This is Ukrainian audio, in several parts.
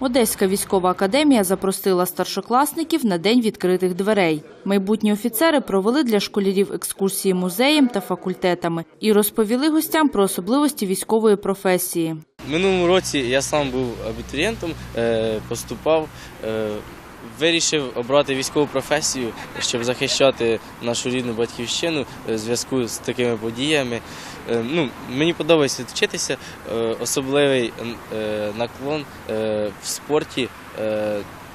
Одеська військова академія запросила старшокласників на день відкритих дверей. Майбутні офіцери провели для школярів екскурсії музеєм та факультетами і розповіли гостям про особливості військової професії. Минулому році я сам був абітурієнтом, е, поступав, е, вирішив обрати військову професію, щоб захищати нашу рідну батьківщину е, в зв'язку з такими подіями. Е, Ну, мені подобається вчитися, е, особливий наклон в спорті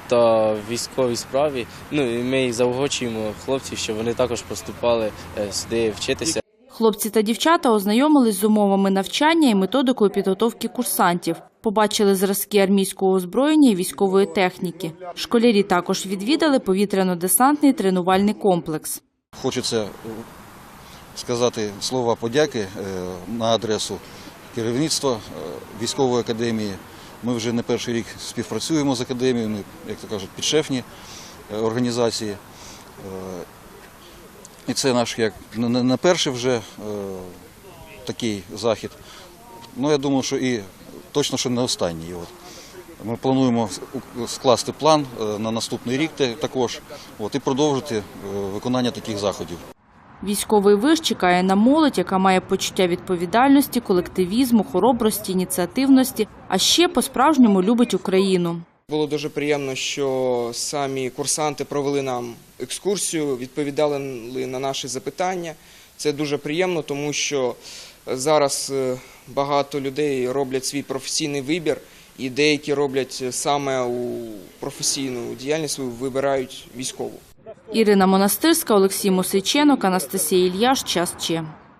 та військовій справі. Ну, і ми заохочуємо хлопців, щоб вони також поступали сюди вчитися. Хлопці та дівчата ознайомились з умовами навчання і методикою підготовки курсантів. Побачили зразки армійського озброєння і військової техніки. Школярі також відвідали повітряно-десантний тренувальний комплекс. Хочеться е, сказати слова подяки е, на адресу керівництва е, військової академії. Ми вже не перший рік співпрацюємо з академією, ми, як то кажуть, підшефні організації. І це наш як не- не не перший вже е, такий захід. Ну, я думаю, що і точно, що не останній. От. Ми плануємо скласти план е, на наступний рік також от, і продовжити е, виконання таких заходів. Військовий виш чекає на молодь, яка має почуття відповідальності, колективізму, хоробрості, ініціативності, а ще по-справжньому любить Україну. Було дуже приємно, що самі курсанти провели нам екскурсію, відповідали на наші запитання. Це дуже приємно, тому що зараз е, багато людей роблять свій професійний вибір, і деякі роблять саме у професійну діяльність вибирають військову. Ірина Монастирська, Олексій Мосиченок, Анастасія Ільяш. Час Че.